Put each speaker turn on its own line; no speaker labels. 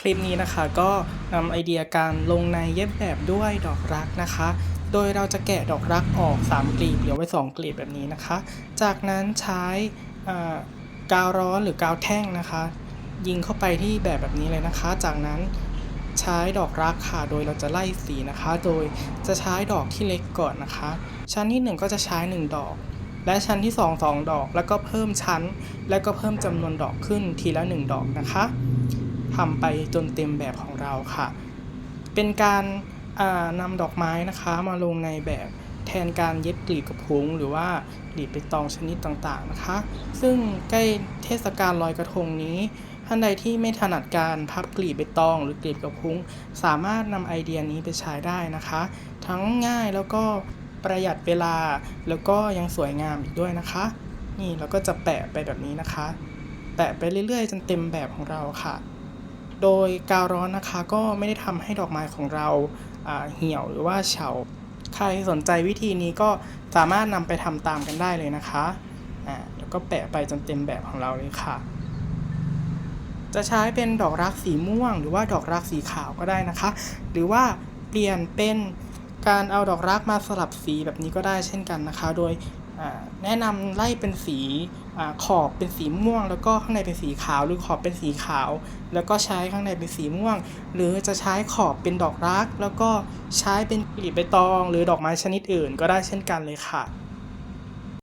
คลิปนี้นะคะก็นำไอเดียการลงในเย็บแบบด้วยดอกรักนะคะ โดยเราจะแกะดอกรักออก 3 กลีบเหลือไว้ 2 กลีบแบบนี้นะคะ จากนั้นใช้กาวร้อนหรือกาวแท่งนะคะ ยิงเข้าไปที่แบบแบบนี้เลยนะคะ จากนั้นใช้ดอกรักค่ะ โดยเราจะไล่สีนะคะ โดยจะใช้ดอกที่เล็กก่อนนะคะ ชั้นที่ 1 ก็จะใช้ 1 ดอก และชั้นที่ 2 2 ดอก แล้วก็เพิ่มชั้น แล้วก็เพิ่มจำนวนดอกขึ้นทีละ 1 ดอกนะคะ ทำไปจนเต็มแบบของเราค่ะ เป็นการอ่านำดอกไม้นะคะมาลงในแบบแทนการเย็บกลีบกระพุ้งหรือว่ากลีบใบตองชนิดต่างๆนะคะ ซึ่งใกล้เทศกาลลอยกระทงนี้ท่านใดที่ไม่ถนัดการพับกลีบใบตอง หรือกลีบกระพุ้ง สามารถนำไอเดียนี้ไปใช้ได้นะคะ ทั้งง่ายแล้วก็ประหยัดเวลาแล้วก็ยังสวยงามอีกด้วยนะคะ นี่เราก็จะแปะไปแบบนี้นะคะ แปะไปเรื่อยๆ จนเต็มแบบของเราค่ะ โดยกาวร้อนนะคะก็ไม่ได้ทำให้ดอกไม้ของเราเหี่ยวหรือว่าเฉา ใครสนใจวิธีนี้ก็สามารถนำไปทำตามกันได้เลยนะคะอ่าแล้วก็แปะไปจนเต็มแบบของเราเลยค่ะ จะใช้เป็นดอกรักสีม่วง หรือว่าดอกรักสีขาวก็ได้นะคะ หรือว่าเปลี่ยนเป็นการเอาดอกรักมาสลับสีแบบนี้ก็ได้เช่นกันนะคะ โดย แนะนำไล่เป็นสีอขอบเป็นสีม่วง แล้วก็ข้างในเป็นสีขาว หรือขอบเป็นสีขาว แล้วก็ใช้ข้างในเป็นสีม่วง หรือจะใช้ขอบเป็นดอกรัก แล้วก็ใช้เป็นกลีบใบตอง หรือดอกไม้ชนิดอื่นก็ได้เช่นกันเลยค่ะ